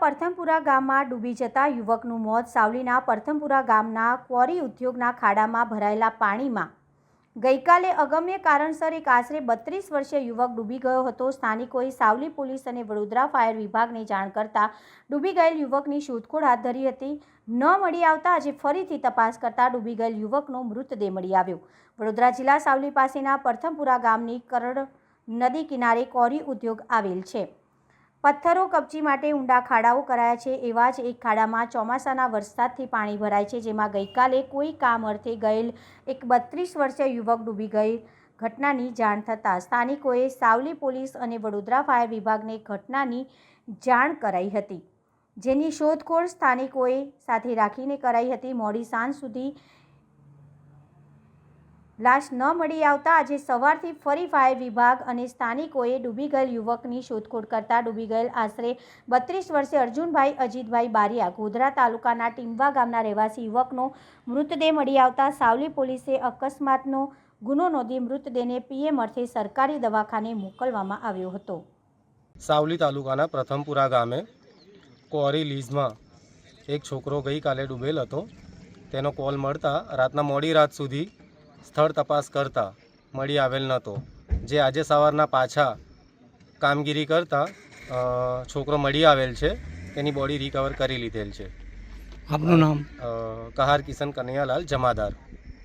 પરથમપુરા ગામમાં ડૂબી જતા યુવકનું મોત. સાવલીના પરથમપુરા ગામના ક્વોરી ઉદ્યોગના ખાડામાં ભરાયેલા પાણીમાં ગઈકાલે અગમ્ય કારણસર એક આશરે બત્રીસ વર્ષીય યુવક ડૂબી ગયો હતો. સ્થાનિકોએ સાવલી પોલીસ અને વડોદરા ફાયર વિભાગને જાણ કરતા ડૂબી ગયેલ યુવકની શોધખોળ હાથ ધરી હતી. ન મળી આવતા આજે ફરીથી તપાસ કરતા ડૂબી ગયેલ યુવકનો મૃતદેહ મળી આવ્યો. વડોદરા જિલ્લા સાવલી પાસેના પરથમપુરા ગામની કરડ નદી કિનારે કોરી ઉદ્યોગ આવેલ છે. પથ્થરો કપચી માટે ઊંડા ખાડાઓ કરાયા છે, એવા જ એક ખાડામાં ચોમાસાના વરસાદથી પાણી ભરાય છે, જેમાં ગઈકાલે કોઈ કામ અર્થે ગયેલ એક બત્રીસ વર્ષીય યુવક ડૂબી ગઈ. ઘટનાની જાણ થતાં સ્થાનિકોએ સાવલી પોલીસ અને વડોદરા ફાયર વિભાગને ઘટનાની જાણ કરાઈ હતી, જેની શોધખોળ સ્થાનિકોએ સાથે રાખીને કરાઈ હતી. મોડી સાંજ સુધી લાશ ન મળી આવતા આજે સવારથી ફરી ફાયર વિભાગ અને સ્થાનિકોએ ડૂબી ગયેલ યુવકની શોધખોળ કરતા ડૂબી ગયેલ આશરે બત્રીસ વર્ષે અર્જુનભાઈ અજીતભાઈ બારિયા ગોધરા તાલુકાના ટીમ્બા ગામના રહેવાસી યુવકનો મૃતદેહ મળી આવતા સાવલી પોલીસે અકસ્માતનો ગુનો નોંધી મૃતદેહને પીએમ અર્થે સરકારી દવાખાને મોકલવામાં આવ્યો હતો. સાવલી તાલુકાના પ્રથમપુરા ગામે કોરી લીઝમાં એક છોકરો ગઈકાલે ડૂબેલ હતો. તેનો કોલ મળતા રાતના મોડી રાત સુધી સ્થળ તપાસ કરતા મળી આવેલ નહોતો. જે આજે સવારના પાછા કામગીરી કરતા છોકરો મળી આવેલ છે તેની બોડી રિકવર કરી લીધેલ છે. આપનું નામ? કહાર કિશન કનૈયાલાલ જમાદાર.